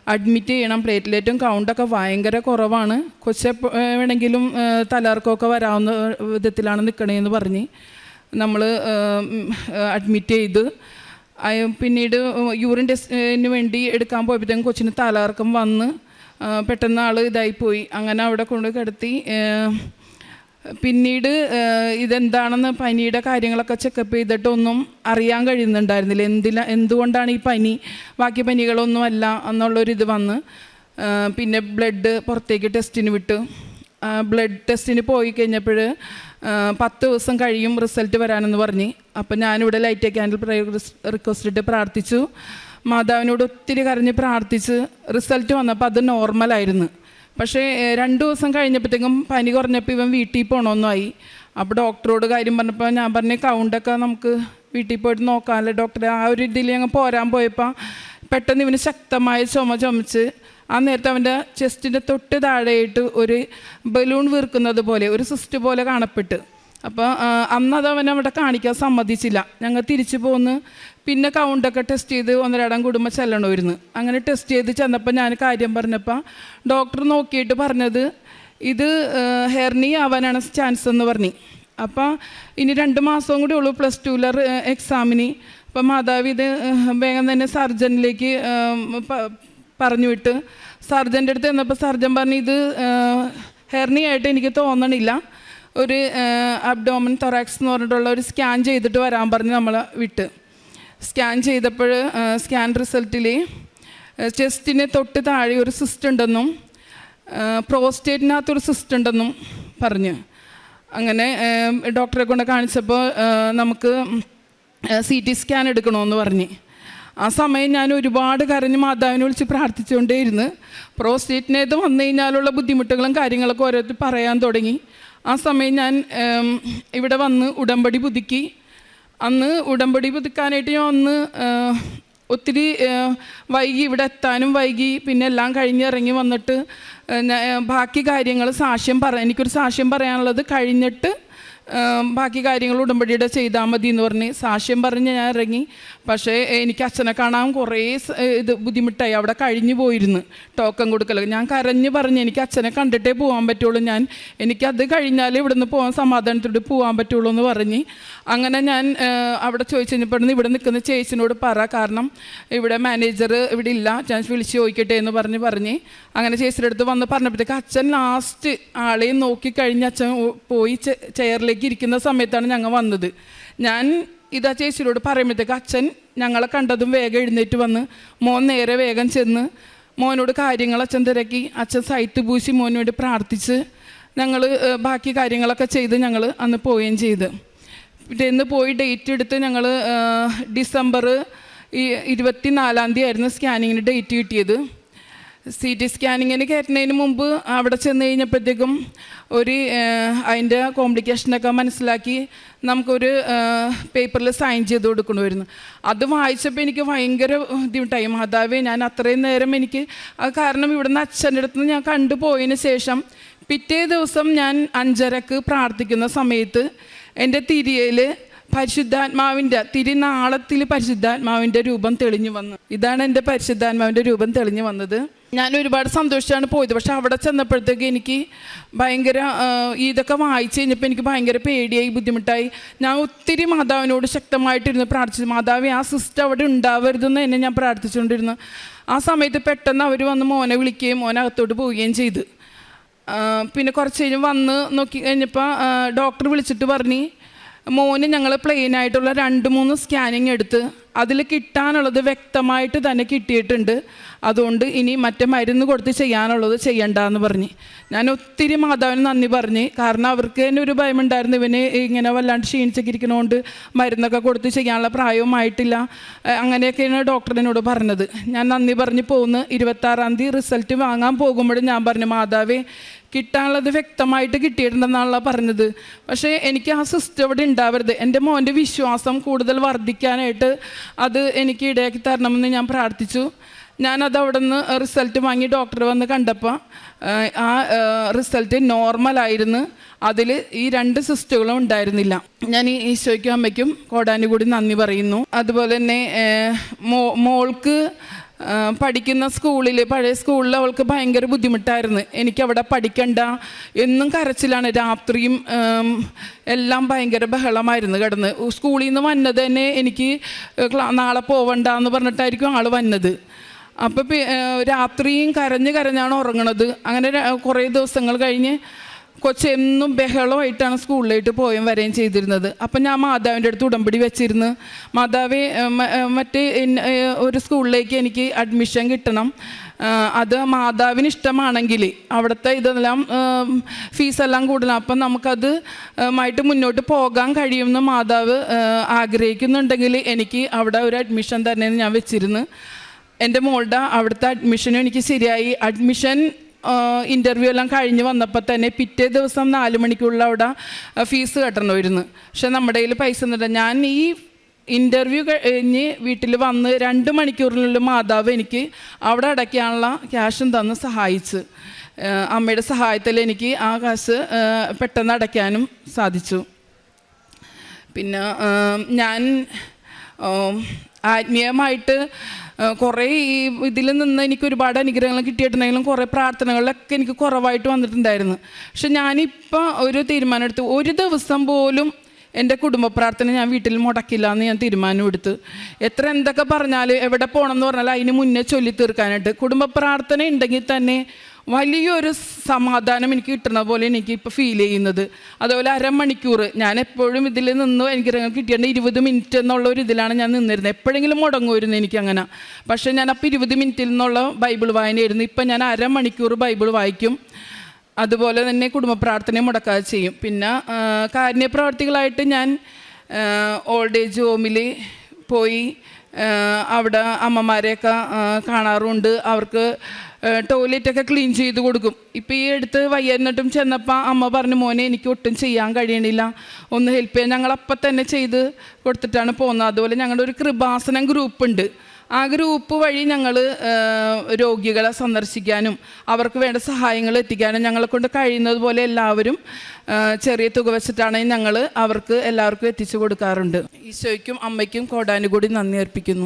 അഡ്മിറ്റ് ചെയ്യണം. പ്ലേറ്റ്ലേറ്റും കൗണ്ടൊക്കെ ഭയങ്കര കുറവാണ്. കൊച്ചെ വേണമെങ്കിലും തലർക്കമൊക്കെ വരാവുന്ന വിധത്തിലാണ് നിൽക്കണേന്ന് പറഞ്ഞ് നമ്മൾ അഡ്മിറ്റ് ചെയ്ത്. പിന്നീട് യൂറിൻ ടെസ്റ്റിന് വേണ്ടി എടുക്കാൻ പോയപ്പോഴത്തേക്കും കൊച്ചിന് തലകറക്കം വന്ന് പെട്ടെന്ന് ആൾ ഇതായിപ്പോയി. അങ്ങനെ അവിടെ കൊണ്ട് കിടത്തി പിന്നീട് ഇതെന്താണെന്ന് പനിയുടെ കാര്യങ്ങളൊക്കെ ചെക്കപ്പ് ചെയ്തിട്ടൊന്നും അറിയാൻ കഴിയുന്നുണ്ടായിരുന്നില്ല. എന്തില എന്തുകൊണ്ടാണ് ഈ പനി? ബാക്കി പനികളൊന്നും അല്ല എന്നുള്ളൊരിത് വന്ന് പിന്നെ ബ്ലഡ് പുറത്തേക്ക് ടെസ്റ്റിന് വിട്ടു ബ്ലഡ് ടെസ്റ്റിന് പോയി കഴിഞ്ഞപ്പോൾ പത്ത് ദിവസം കഴിയും റിസൾട്ട് വരാനെന്ന് പറഞ്ഞ്. അപ്പം ഞാനിവിടെ ലൈറ്റ് ക്യാൻഡിൽ റിക്വസ്റ്റ് ഇട്ട് പ്രാർത്ഥിച്ചു. മാതാവിനോട് ഒത്തിരി കരഞ്ഞ് പ്രാർത്ഥിച്ച് റിസൾട്ട് വന്നപ്പോൾ അത് നോർമലായിരുന്നു. പക്ഷേ രണ്ട് ദിവസം കഴിഞ്ഞപ്പോഴത്തേക്കും പനി കുറഞ്ഞപ്പോൾ ഇവൻ വീട്ടിൽ പോകണമെന്നായി അപ്പോൾ ഡോക്ടറോട് കാര്യം പറഞ്ഞപ്പോൾ ഞാൻ പറഞ്ഞ കൗണ്ടൊക്കെ നമുക്ക് വീട്ടിൽ പോയിട്ട് നോക്കാമല്ലോ ഡോക്ടറെ. ആ ഒരു ഇതിൽ ഞങ്ങൾ പോരാൻ പോയപ്പോൾ പെട്ടെന്ന് ഇവന് ശക്തമായ ചുമ ചുമച്ച് ആ നേരത്തെ അവന്റെ ചെസ്റ്റിന്റെ തൊട്ട് താഴെയായിട്ട് ഒരു ബലൂൺ വീർക്കുന്നത് പോലെ ഒരു സിസ്റ്റ് പോലെ കാണപ്പെട്ട്. അപ്പോൾ അന്നത് അവൻ അവിടെ കാണിക്കാൻ സമ്മതിച്ചില്ല. ഞങ്ങൾ തിരിച്ചു പോന്ന് പിന്നെ കൗണ്ടൊക്കെ ടെസ്റ്റ് ചെയ്ത് ഒന്നരടം കൂടുമ്പോൾ ചെല്ലണമായിരുന്നു അങ്ങനെ ടെസ്റ്റ് ചെയ്ത് ചെന്നപ്പോൾ ഞാൻ കാര്യം പറഞ്ഞപ്പോൾ ഡോക്ടർ നോക്കിയിട്ട് പറഞ്ഞത് ഇത് ഹെർണി ആവാനാണ് ചാൻസ് എന്ന് പറഞ്ഞു. അപ്പോൾ ഇനി രണ്ട് മാസവും കൂടി ഉള്ളൂ പ്ലസ് ടുലർ എക്സാമിന് അപ്പം മാതാവ് ഇത് വേഗം തന്നെ സർജനിലേക്ക് പറഞ്ഞു വിട്ട്. സർജന്റെ അടുത്ത് ചെന്നപ്പോൾ സർജൻ പറഞ്ഞു ഇത് ഹെർണി ആയിട്ട് എനിക്ക് തോന്നണില്ല. ഒരു അബ്ഡോമൻ തൊറാക്സ് എന്ന് പറഞ്ഞിട്ടുള്ള ഒരു സ്കാൻ ചെയ്തിട്ട് വരാൻ പറഞ്ഞ് നമ്മളെ വിട്ട്. സ്കാൻ ചെയ്തപ്പോൾ സ്കാൻ റിസൾട്ടിൽ ചെസ്റ്റിനെ തൊട്ട് താഴെ ഒരു സിസ്റ്റ് ഉണ്ടെന്നും പ്രോസ്റ്റേറ്റിനകത്തൊരു സിസ്റ്റ് ഉണ്ടെന്നും പറഞ്ഞ്. അങ്ങനെ ഡോക്ടറെ കൊണ്ട് കാണിച്ചപ്പോൾ നമുക്ക് സി ടി സ്കാൻ എടുക്കണമെന്ന് പറഞ്ഞ്. ആ സമയം ഞാൻ ഒരുപാട് കരഞ്ഞ് മാതാവിനെ വിളിച്ച് പ്രാർത്ഥിച്ചുകൊണ്ടേയിരുന്നു. പ്രോസ്റ്റേറ്റിനേത് വന്നു കഴിഞ്ഞാലുള്ള ബുദ്ധിമുട്ടുകളും കാര്യങ്ങളൊക്കെ ഓരോരുത്തർ പറയാൻ തുടങ്ങി. ആ സമയം ഞാൻ ഇവിടെ വന്ന് ഉടമ്പടി പുതുക്കി. അന്ന് ഉടമ്പടി പുതുക്കാനായിട്ട് ഞാൻ ഒന്ന് ഒത്തിരി വൈകി ഇവിടെ എത്താനും വൈകി പിന്നെ എല്ലാം കഴിഞ്ഞ് ഇറങ്ങി വന്നിട്ട് ബാക്കി കാര്യങ്ങൾ സാക്ഷ്യം പറ എനിക്കൊരു സാക്ഷ്യം പറയാനുള്ളത് കഴിഞ്ഞിട്ട് ബാക്കി കാര്യങ്ങൾ ഉടമ്പടിയുടെ ചെയ്താൽ മതി എന്ന് പറഞ്ഞ് സാക്ഷ്യം പറഞ്ഞ് ഞാൻ ഇറങ്ങി. പക്ഷേ എനിക്ക് അച്ഛനെ കാണാൻ കുറേ ഇത് ബുദ്ധിമുട്ടായി. അവിടെ കഴിഞ്ഞു പോയിരുന്നു. ടോക്കൺ കൊടുക്കൽ. ഞാൻ കരഞ്ഞ് പറഞ്ഞ് എനിക്ക് അച്ഛനെ കണ്ടിട്ടേ പോകാൻ പറ്റുള്ളൂ ഞാൻ. എനിക്കത് കഴിഞ്ഞാൽ ഇവിടുന്ന് പോകാൻ സമാധാനത്തോട് പോകാൻ പറ്റുള്ളൂ എന്ന് പറഞ്ഞ് അങ്ങനെ ഞാൻ അവിടെ ചോദിച്ചു കഴിഞ്ഞപ്പോൾ ഇവിടെ നിൽക്കുന്ന ചേച്ചിനോട് പറ കാരണം ഇവിടെ മാനേജർ ഇവിടെ ഇല്ല. ഞാൻ വിളിച്ച് ചോദിക്കട്ടെ എന്ന് പറഞ്ഞ് പറഞ്ഞ് അങ്ങനെ ചേച്ചിയുടെ അടുത്ത് വന്ന് പറഞ്ഞപ്പോഴത്തേക്ക് അച്ഛൻ ലാസ്റ്റ് ആളെയും നോക്കിക്കഴിഞ്ഞ് അച്ഛൻ പോയി ചെയറിലേക്ക് ഇരിക്കുന്ന സമയത്താണ് ഞങ്ങൾ വന്നത്. ഞാൻ ഇതാ ചേച്ചിയോട് പറയുമ്പോഴത്തേക്ക് അച്ഛൻ ഞങ്ങളെ കണ്ടതും വേഗം എഴുന്നേറ്റ് വന്ന് മോൻ നേരെ വേഗം ചെന്ന് മോനോട് കാര്യങ്ങൾ അച്ഛൻ തിരക്കി. അച്ഛൻ സൈറ്റ് പൂശി മോനോട് പ്രാർത്ഥിച്ച് ഞങ്ങൾ ബാക്കി കാര്യങ്ങളൊക്കെ ചെയ്ത് ഞങ്ങൾ അന്ന് പോവുകയും ചെയ്ത്. പിറ്റേന്ന് പോയി ഡേറ്റ് എടുത്ത് ഞങ്ങൾ ഡിസംബർ ഈ ഇരുപത്തി നാലാം തീയതി ആയിരുന്നു സ്കാനിങ്ങിന് ഡേറ്റ് കിട്ടിയത്. സി ടി സ്കാനിങ്ങിന് കയറ്റുന്നതിന് മുമ്പ് അവിടെ ചെന്ന് കഴിഞ്ഞപ്പോഴത്തേക്കും ഒരു അതിന്റെ കോംപ്ലിക്കേഷനൊക്കെ മനസ്സിലാക്കി നമുക്കൊരു പേപ്പറിൽ സൈൻ ചെയ്ത് കൊടുക്കണമായിരുന്നു. അത് വായിച്ചപ്പോൾ എനിക്ക് ഭയങ്കര ബുദ്ധിമുട്ടായി. മാതാവേ ഞാൻ അത്രയും നേരം എനിക്ക് കാരണം കാരണം ഇവിടുന്ന് അച്ഛന്റെ അടുത്ത് നിന്ന് ഞാൻ കണ്ടുപോയതിന് ശേഷം പിറ്റേ ദിവസം ഞാൻ അഞ്ചരക്ക് പ്രാർത്ഥിക്കുന്ന സമയത്ത് എന്റെ തിരിയയിൽ പരിശുദ്ധാത്മാവിന്റെ തിരുനാളത്തിൽ പരിശുദ്ധാത്മാവിന്റെ രൂപം തെളിഞ്ഞു വന്നു. ഇതാണ് എന്റെ പരിശുദ്ധാത്മാവിന്റെ രൂപം തെളിഞ്ഞു വന്നത്. ഞാൻ ഒരുപാട് സന്തോഷിച്ചാണ് പോയത്. പക്ഷെ അവിടെ ചെന്നപ്പോഴത്തേക്ക് എനിക്ക് ഭയങ്കര ഇതൊക്കെ വായിച്ചു കഴിഞ്ഞപ്പോൾ എനിക്ക് ഭയങ്കര പേടിയായി ബുദ്ധിമുട്ടായി. ഞാൻ ഒത്തിരി മാതാവിനോട് ശക്തമായിട്ടിരുന്ന് പ്രാർത്ഥിച്ചു. മാതാവ് ആ സിസ്റ്റർ അവിടെ ഉണ്ടാവരുതെന്ന് എന്നെ ഞാൻ പ്രാർത്ഥിച്ചുകൊണ്ടിരുന്നു. ആ സമയത്ത് പെട്ടെന്ന് അവർ വന്ന് മോനെ വിളിക്കുകയും മോനകത്തോട്ട് പോവുകയും ചെയ്തു. പിന്നെ കുറച്ച് കഴിഞ്ഞ് വന്ന് നോക്കി കഴിഞ്ഞപ്പോൾ ഡോക്ടർ വിളിച്ചിട്ട് പറഞ്ഞ് മോന് ഞങ്ങൾ പ്ലെയിൻ ആയിട്ടുള്ള രണ്ട് മൂന്ന് സ്കാനിങ് എടുത്ത് അതിൽ കിട്ടാനുള്ളത് വ്യക്തമായിട്ട് തന്നെ കിട്ടിയിട്ടുണ്ട്. അതുകൊണ്ട് ഇനി മറ്റേ മരുന്ന് കൊടുത്ത് ചെയ്യാനുള്ളത് ചെയ്യണ്ട എന്ന് പറഞ്ഞ്. ഞാൻ ഒത്തിരി മാതാവിന് നന്ദി പറഞ്ഞ്. കാരണം അവർക്ക് തന്നെ ഒരു ഭയമുണ്ടായിരുന്നു. ഇവന് ഇങ്ങനെ വല്ലാണ്ട് ക്ഷീണിച്ചൊക്കെ ഇരിക്കണോണ്ട് മരുന്നൊക്കെ കൊടുത്ത് ചെയ്യാനുള്ള പ്രായവുമായിട്ടില്ല. അങ്ങനെയൊക്കെയാണ് ഡോക്ടറിനോട് പറഞ്ഞത്. ഞാൻ നന്ദി പറഞ്ഞ് പോകുന്നു ഇരുപത്താറാം തീയതി റിസൾട്ട് വാങ്ങാൻ പോകുമ്പോഴും ഞാൻ പറഞ്ഞു മാതാവേ കിട്ടാനുള്ളത് വ്യക്തമായിട്ട് കിട്ടിയിട്ടുണ്ടെന്നാണല്ലോ പറഞ്ഞത്. പക്ഷേ എനിക്ക് ആ സിസ്റ്റം ഇവിടെ ഉണ്ടാവരുത്. എന്റെ മോന്റെ വിശ്വാസം കൂടുതൽ വർദ്ധിക്കാനായിട്ട് അത് എനിക്ക് ഇടയാക്കി തരണമെന്ന് ഞാൻ പ്രാർത്ഥിച്ചു. ഞാനത് അവിടെ നിന്ന് റിസൾട്ട് വാങ്ങി ഡോക്ടർ വന്ന് കണ്ടപ്പോൾ ആ റിസൾട്ട് നോർമലായിരുന്നു അതിൽ ഈ രണ്ട് സിസ്റ്റുകളും ഉണ്ടായിരുന്നില്ല. ഞാൻ ഈ ഈശോയ്ക്കും അമ്മയ്ക്കും കോടാനുകൂടി നന്ദി പറയുന്നു. അതുപോലെ തന്നെ മോൾക്ക് പഠിക്കുന്ന സ്കൂളിൽ പഴയ സ്കൂളിൽ അവൾക്ക് ഭയങ്കര ബുദ്ധിമുട്ടായിരുന്നു. എനിക്കവിടെ പഠിക്കണ്ട എന്നും കരച്ചിലാണ്. രാത്രിയും എല്ലാം ഭയങ്കര ബഹളമായിരുന്നു കിടന്ന്. സ്കൂളിൽ നിന്ന് വന്നത് തന്നെ എനിക്ക് നാളെ പോവണ്ട എന്ന് പറഞ്ഞിട്ടായിരിക്കും ആൾ വന്നത്. അപ്പോൾ രാത്രിയും കരഞ്ഞ് കരഞ്ഞാണ് ഉറങ്ങണത്. അങ്ങനെ കുറേ ദിവസങ്ങൾ കഴിഞ്ഞ് കൊച്ചെന്നും ബഹളമായിട്ടാണ് സ്കൂളിലേക്ക് പോയും വരെയും ചെയ്തിരുന്നത്. അപ്പം ഞാൻ മാതാവിന്റെ അടുത്ത് ഉടമ്പടി വെച്ചിരുന്നു. മാതാവി മറ്റ് ഒരു സ്കൂളിലേക്ക് എനിക്ക് അഡ്മിഷൻ കിട്ടണം. അത് മാതാവിന് ഇഷ്ടമാണെങ്കിൽ അവിടുത്തെ ഇതെല്ലാം ഫീസെല്ലാം കൂടുതലാണ് അപ്പം നമുക്കത് ആയിട്ട് മുന്നോട്ട് പോകാൻ കഴിയുമെന്ന് മാതാവ് ആഗ്രഹിക്കുന്നുണ്ടെങ്കിൽ എനിക്ക് അവിടെ ഒരു അഡ്മിഷൻ തന്നെയെന്ന് ഞാൻ വെച്ചിരുന്നു എന്റെ മോളുടെ അവിടുത്തെ അഡ്മിഷനും എനിക്ക് ശരിയായി. അഡ്മിഷൻ ഇന്റർവ്യൂ എല്ലാം കഴിഞ്ഞ് വന്നപ്പോൾ തന്നെ പിറ്റേ ദിവസം നാല് മണിക്കുള്ള അവിടെ ഫീസ് കെട്ടണമായിരുന്നു പക്ഷെ നമ്മുടെ കയ്യിൽ പൈസ ഒന്നുമില്ല ഞാൻ ഈ ഇന്റർവ്യൂ കഴിഞ്ഞ് വീട്ടിൽ വന്ന് രണ്ട് മണിക്കൂറിനുള്ളിൽ മാതാവ് എനിക്ക് അവിടെ അടയ്ക്കാനുള്ള ക്യാഷും തന്ന് സഹായിച്ച്. അമ്മയുടെ സഹായത്തിൽ എനിക്ക് ആ കാശ് പെട്ടെന്ന് അടയ്ക്കാനും സാധിച്ചു. പിന്നെ ഞാൻ ആത്മീയമായിട്ട് കുറേ ഈ ഇതിൽ നിന്ന് എനിക്ക് ഒരുപാട് അനുഗ്രഹങ്ങൾ കിട്ടിയിട്ടുണ്ടെങ്കിലും കുറേ പ്രാർത്ഥനകളിലൊക്കെ എനിക്ക് കുറവായിട്ട് വന്നിട്ടുണ്ടായിരുന്നു. പക്ഷെ ഞാനിപ്പോൾ ഒരു തീരുമാനം എടുത്തു ഒരു ദിവസം പോലും എന്റെ കുടുംബ പ്രാർത്ഥന ഞാൻ വീട്ടിൽ മുടക്കില്ല എന്ന് ഞാൻ തീരുമാനം എടുത്ത്. എത്ര എന്തൊക്കെ പറഞ്ഞാൽ എവിടെ പോകണം എന്ന് പറഞ്ഞാൽ അതിന് മുന്നേ ചൊല്ലി തീർക്കാനായിട്ട് കുടുംബ പ്രാർത്ഥന ഉണ്ടെങ്കിൽ തന്നെ വലിയൊരു സമാധാനം എനിക്ക് കിട്ടുന്ന പോലെ എനിക്ക് ഇപ്പോൾ ഫീൽ ചെയ്യുന്നത്. അതുപോലെ അരമണിക്കൂർ ഞാൻ എപ്പോഴും ഇതിൽ നിന്ന് എനിക്ക് കിട്ടിയത് ഇരുപത് മിനിറ്റ് എന്നുള്ള ഒരു ഇതിലാണ് ഞാൻ നിന്നിരുന്നത്. എപ്പോഴെങ്കിലും മുടങ്ങുമായിരുന്നു എനിക്ക് അങ്ങനെ. പക്ഷേ ഞാൻ അപ്പോൾ ഇരുപത് മിനിറ്റിൽ നിന്നുള്ള ബൈബിൾ വായനയായിരുന്നു. ഇപ്പം ഞാൻ അരമണിക്കൂർ ബൈബിൾ വായിക്കും. അതുപോലെ തന്നെ കുടുംബ പ്രാർത്ഥനയും മുടക്കാതെ ചെയ്യും. പിന്നെ ആ, കാരുണ്യ പ്രവർത്തികളായിട്ട് ഞാൻ ഓൾഡ് ഏജ് ഹോമിൽ പോയി അവിടെ അമ്മമാരെയൊക്കെ കാണാറുണ്ട്. അവർക്ക് ടോയ്ലറ്റൊക്കെ ക്ലീൻ ചെയ്ത് കൊടുക്കും. ഇപ്പം ഈ അടുത്ത് വയ്യന്നിട്ടും ചെന്നപ്പോൾ അമ്മ പറഞ്ഞു മോനെ എനിക്ക് ഒട്ടും ചെയ്യാൻ കഴിയണില്ല. ഒന്ന് ഹെൽപ്പ് ചെയ്യാൻ. ഞങ്ങൾ അപ്പം തന്നെ ചെയ്ത് കൊടുത്തിട്ടാണ് പോകുന്നത് അതുപോലെ ഞങ്ങളുടെ ഒരു കൃപാസനം ഗ്രൂപ്പ് ഉണ്ട്. ആ ഗ്രൂപ്പ് വഴി ഞങ്ങൾ രോഗികളെ സന്ദർശിക്കാനും അവർക്ക് വേണ്ട സഹായങ്ങൾ എത്തിക്കാനും ഞങ്ങളെ കൊണ്ട് കഴിയുന്നത് പോലെ എല്ലാവരും ചെറിയ തുക വെച്ചിട്ടാണെങ്കിൽ ഞങ്ങൾ അവർക്ക് എല്ലാവർക്കും എത്തിച്ചു കൊടുക്കാറുണ്ട്. ഈശോയ്ക്കും അമ്മയ്ക്കും കോടാനുകൂടി നന്ദി അർപ്പിക്കുന്നു.